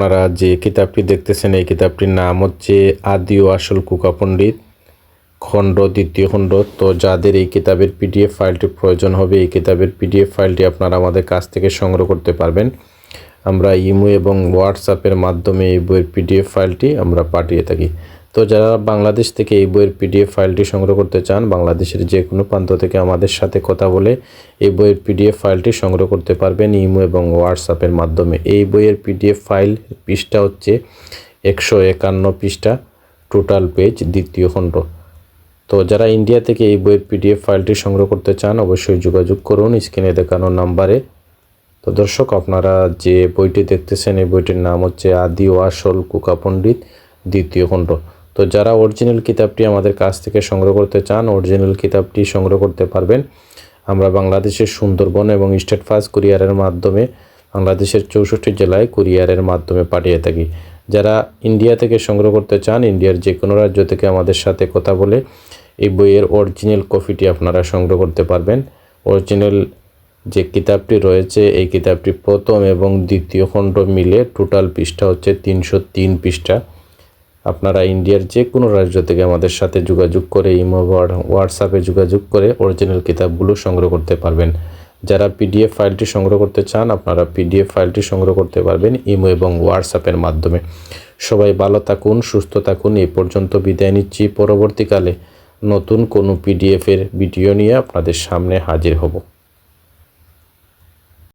আপনারা যে কিতাবটি দেখতেছেন, এই কিতাবটির নাম হচ্ছে আদি ও আসল কুকা পণ্ডিত খণ্ড, দ্বিতীয় খণ্ড। তো যাদের এই কিতাবের পিডিএফ ফাইলটি প্রয়োজন হবে, এই কিতাবের পিডিএফ ফাইলটি আপনারা আমাদের কাছ থেকে সংগ্রহ করতে পারবেন। আমরা ইমো এবং হোয়াটসঅ্যাপের মাধ্যমে এই বইয়ের পিডিএফ ফাইলটি আমরা পাঠিয়ে থাকি। তো যারা বাংলাদেশ থেকে এই বইয়ের পিডিএফ ফাইলটি সংগ্রহ করতে চান, বাংলাদেশের যে কোনো প্রান্ত থেকে আমাদের সাথে কথা বলে এই বইয়ের পিডিএফ ফাইলটি সংগ্রহ করতে পারবেন ইমো এবং হোয়াটসঅ্যাপের মাধ্যমে। এই বইয়ের পিডিএফ ফাইল পৃষ্ঠা হচ্ছে একশো একান্ন পৃষ্ঠা, টোটাল পেজ, দ্বিতীয় খণ্ড। তো যারা ইন্ডিয়া থেকে এই বইয়ের পিডিএফ ফাইলটি সংগ্রহ করতে চান, অবশ্যই যোগাযোগ করুন। স্ক্রিনে দেখানো নাম্বারে। তো দর্শক, আপনারা যে বইটি দেখতেছেন, এই বইটির নাম হচ্ছে আদি ও আসল কুকা পণ্ডিত দ্বিতীয় খণ্ড। তো যারা অরিজিনাল কিতাবটি আমাদের কাছ থেকে সংগ্রহ করতে চান অরিজিনাল কিতাবটি সংগ্রহ করতে পারবেন। আমরা বাংলাদেশের সুন্দরবন এবং স্টেট ফাস্ট কুরিয়ারের মাধ্যমে, বাংলাদেশের চৌষট্টি জেলায় কুরিয়ারের মাধ্যমে পাঠিয়ে থাকি। যারা ইন্ডিয়া থেকে সংগ্রহ করতে চান, ইন্ডিয়ার যে কোনো রাজ্য থেকে আমাদের সাথে কথা বলে, এই বইয়ের অরিজিনাল কপিটি আপনারা সংগ্রহ করতে পারবেন। অরিজিনাল যে কিতাবটি রয়েছে, এই কিতাবটি প্রথম এবং দ্বিতীয় খণ্ড মিলে টোটাল পৃষ্ঠা হচ্ছে তিনশো তিন পৃষ্ঠা। আপনারা ইন্ডিয়ার যে কোনো রাজ্য থেকে আমাদের সাথে যোগাযোগ করে ইমো হোয়াটসঅ্যাপে যোগাযোগ করে অরিজিনাল কিতাবগুলো সংগ্রহ করতে পারবেন। যারা পিডিএফ ফাইলটি সংগ্রহ করতে চান, আপনারা পিডিএফ ফাইলটি সংগ্রহ করতে পারবেন ইমো এবং হোয়াটসঅ্যাপের মাধ্যমে। সবাই ভালো থাকুন, সুস্থ থাকুন। এই পর্যন্ত বিদায় নিচ্ছি। পরবর্তীকালে নতুন কোনো পিডিএফের ভিডিও নিয়ে আপনাদের সামনে হাজির হব।